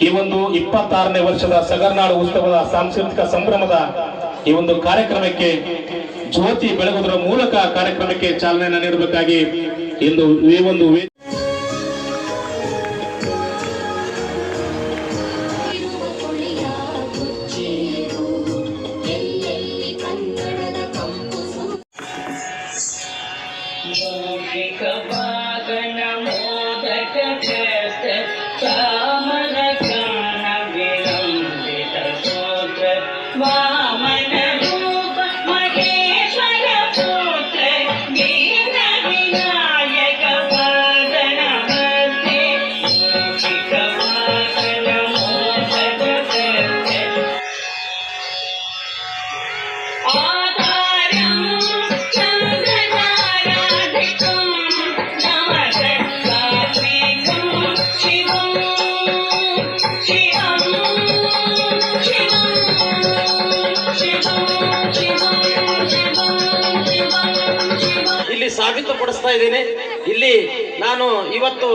ಈ ಒಂದು ಇಪ್ಪತ್ತಾರನೇ ವರ್ಷದ ಸಗರ್ನಾಡು ಉತ್ಸವದ ಸಾಂಸ್ಕೃತಿಕ ಸಂಭ್ರಮದ ಈ ಒಂದು ಕಾರ್ಯಕ್ರಮಕ್ಕೆ ಜ್ಯೋತಿ ಬೆಳಗುವುದರ ಮೂಲಕ ಕಾರ್ಯಕ್ರಮಕ್ಕೆ ಚಾಲನೆಯನ್ನು ನೀಡಬೇಕಾಗಿ ಇಂದು ಈ ಒಂದು 와. ಇಲ್ಲಿ ಸಾಬೀತುಪಡಿಸ್ತಾ ಇದ್ದೀನಿ. ಇಲ್ಲಿ ನಾನು ಇವತ್ತು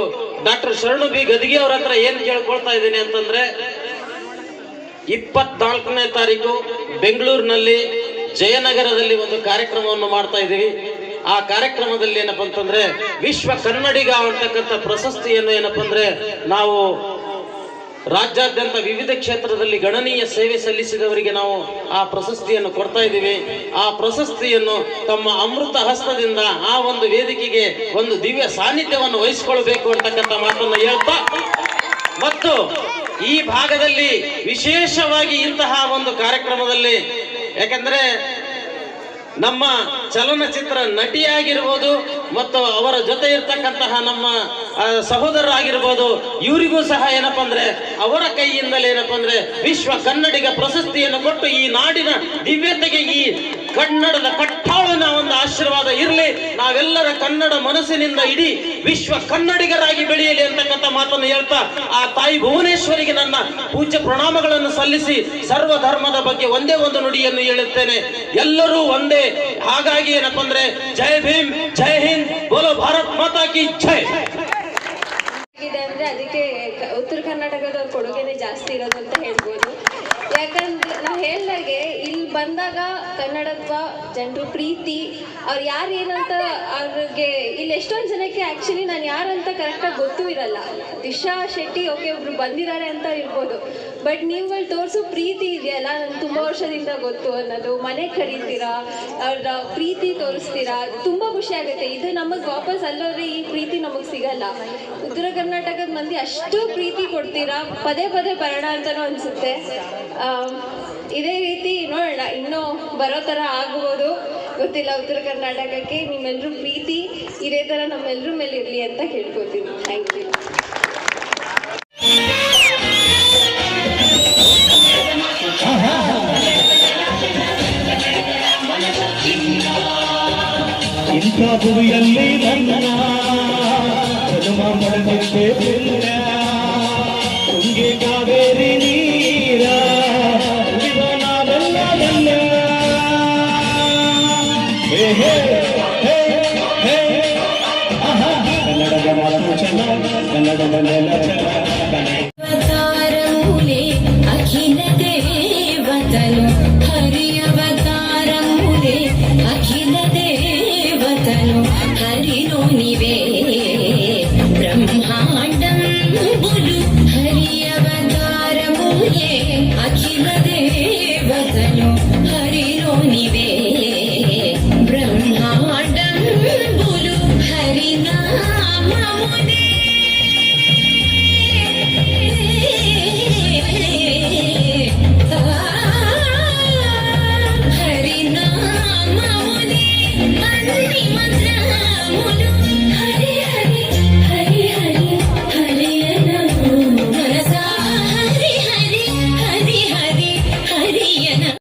ಡಾಕ್ಟರ್ ಶರಣು ಬಿ ಗದಿಗೆ ಅವ್ರ ಹತ್ರ ಏನ್ ಕೇಳ್ಕೊಳ್ತಾ ಇದ್ದೀನಿ ಅಂತಂದ್ರೆ, ಇಪ್ಪತ್ನಾಲ್ಕನೇ ತಾರೀಕು ಬೆಂಗಳೂರಿನಲ್ಲಿ ಜಯನಗರದಲ್ಲಿ ಒಂದು ಕಾರ್ಯಕ್ರಮವನ್ನು ಮಾಡ್ತಾ ಇದ್ದೀವಿ. ಆ ಕಾರ್ಯಕ್ರಮದಲ್ಲಿ ಏನಪ್ಪಾ ಅಂತಂದ್ರೆ, ವಿಶ್ವ ಕನ್ನಡಿಗ ಅಂತಕ್ಕಂಥ ಪ್ರಶಸ್ತಿಯನ್ನು ಏನಪ್ಪ ಅಂದ್ರೆ, ನಾವು ರಾಜ್ಯಾದ್ಯಂತ ವಿವಿಧ ಕ್ಷೇತ್ರದಲ್ಲಿ ಗಣನೀಯ ಸೇವೆ ಸಲ್ಲಿಸಿದವರಿಗೆ ನಾವು ಆ ಪ್ರಶಸ್ತಿಯನ್ನು ಕೊಡ್ತಾ ಇದ್ದೀವಿ. ಆ ಪ್ರಶಸ್ತಿಯನ್ನು ತಮ್ಮ ಅಮೃತ ಹಸ್ತದಿಂದ ಆ ಒಂದು ವೇದಿಕೆಗೆ ಒಂದು ದಿವ್ಯ ಸಾನ್ನಿಧ್ಯವನ್ನು ವಹಿಸಿಕೊಳ್ಬೇಕು ಅಂತಕ್ಕಂಥ ಮಾತನ್ನು ಹೇಳ್ತಾ ಮತ್ತು ಈ ಭಾಗದಲ್ಲಿ ವಿಶೇಷವಾಗಿ ಇಂತಹ ಒಂದು ಕಾರ್ಯಕ್ರಮದಲ್ಲಿ ಯಾಕಂದ್ರೆ ನಮ್ಮ ಚಲನಚಿತ್ರ ನಟಿಯಾಗಿರ್ಬೋದು ಮತ್ತು ಅವರ ಜೊತೆ ಇರ್ತಕ್ಕಂತಹ ನಮ್ಮ ಸಹೋದರರಾಗಿರ್ಬೋದು, ಇವರಿಗೂ ಸಹ ಏನಪ್ಪ ಅಂದ್ರೆ, ಅವರ ಕೈಯಿಂದಲೇ ಏನಪ್ಪ ಅಂದ್ರೆ ವಿಶ್ವ ಕನ್ನಡಿಗ ಪ್ರಶಸ್ತಿಯನ್ನು ಕೊಟ್ಟು ಈ ನಾಡಿನ ದಿವ್ಯತೆಗೆ ಈ ಕನ್ನಡದ ಕಟ್ಟಾಳನ ಒಂದು ಆಶೀರ್ವಾದ ಇರಲಿ. ನಾವೆಲ್ಲರ ಕನ್ನಡ ಮನಸ್ಸಿನಿಂದ ಇಡೀ ವಿಶ್ವ ಕನ್ನಡಿಗರಾಗಿ ಬೆಳೆಯಲಿ ಅಂತಕ್ಕಂಥ ಮಾತನ್ನು ಹೇಳ್ತಾ, ಆ ತಾಯಿ ಭುವನೇಶ್ವರಿಗೆ ನನ್ನ ಪೂಜ್ಯ ಪ್ರಣಾಮಗಳನ್ನು ಸಲ್ಲಿಸಿ ಸರ್ವ ಧರ್ಮದ ಬಗ್ಗೆ ಒಂದೇ ಒಂದು ನುಡಿಯನ್ನು ಹೇಳುತ್ತೇನೆ. ಎಲ್ಲರೂ ಒಂದೇ. ಹಾಗಾಗಿ ಏನಪ್ಪ ಅಂದ್ರೆ, ಜೈ ಭೀಮ್, ಜೈ ಹಿಂದ್, ಬೋಲೋ ಭಾರತ್ ಮಾತಾ ಕಿ ಜೈ. ಅಂದ್ರೆ ಅದಕ್ಕೆ ಉತ್ತರ ಕರ್ನಾಟಕದವ್ರ ಕೊಡುಗೆನೆ ಜಾಸ್ತಿ ಇರೋದು ಅಂತ ಹೇಳ್ಬೋದು. ಯಾಕಂದ್ರೆ ನಾವು ಹೇಳ್ದಾಗೆ ಬಂದಾಗ ಕನ್ನಡತ್ವ, ಜನರು ಪ್ರೀತಿ, ಅವ್ರು ಯಾರು ಏನಂತ ಅವ್ರಿಗೆ ಇಲ್ಲಿ ಎಷ್ಟೊಂದು ಜನಕ್ಕೆ ಆ್ಯಕ್ಚುಲಿ ನಾನು ಯಾರಂತ ಕರೆಕ್ಟಾಗಿ ಗೊತ್ತೂ ಇರಲ್ಲ. ದಿಶಾ ಶೆಟ್ಟಿ ಓಕೆ ಒಬ್ರು ಬಂದಿದ್ದಾರೆ ಅಂತ ಇರ್ಬೋದು. ಬಟ್ ನೀವುಗಳು ತೋರಿಸೋ ಪ್ರೀತಿ ಇದೆಯಲ್ಲ, ನಂಗೆ ತುಂಬ ವರ್ಷದಿಂದ ಗೊತ್ತು. ಅನ್ನೋದು ಮನೆ ಕರೀತೀರಾ? ಅವ್ರ ಪ್ರೀತಿ ತೋರಿಸ್ತೀರಾ? ತುಂಬ ಖುಷಿ ಆಗುತ್ತೆ. ಇದು ನಮಗೆ ವಾಪಸ್ ಅಲ್ಲೋದ್ರೆ ಈ ಪ್ರೀತಿ ನಮಗೆ ಸಿಗಲ್ಲ. ಉತ್ತರ ಕರ್ನಾಟಕದ ಮಂದಿ ಅಷ್ಟು ಪ್ರೀತಿ ಕೊಡ್ತೀರಾ? ಪದೇ ಪದೇ ಬರೋಣ ಅಂತಲೂ ಅನಿಸುತ್ತೆ. ಇದೇ ರೀತಿ ನೋಡೋಣ, ಇನ್ನೂ ಬರೋ ಥರ ಆಗ್ಬೋದು. ಗೊತ್ತಿಲ್ಲ, ಉತ್ತರ ಕರ್ನಾಟಕಕ್ಕೆ ನಿಮ್ಮೆಲ್ಲರೂ ಪ್ರೀತಿ ಇದೇ ಥರ ನಮ್ಮೆಲ್ಲರ ಮೇಲೆ ಇರಲಿ ಅಂತ ಕೇಳ್ಕೊತೀನಿ ಥ್ಯಾಂಕ್ ಯು ಇಂಥ ಭುವಿಯಲ್ಲಿ అఖిల దేవతలు హరి అవతారములే అఖిల దేవతలు హరిలో నివే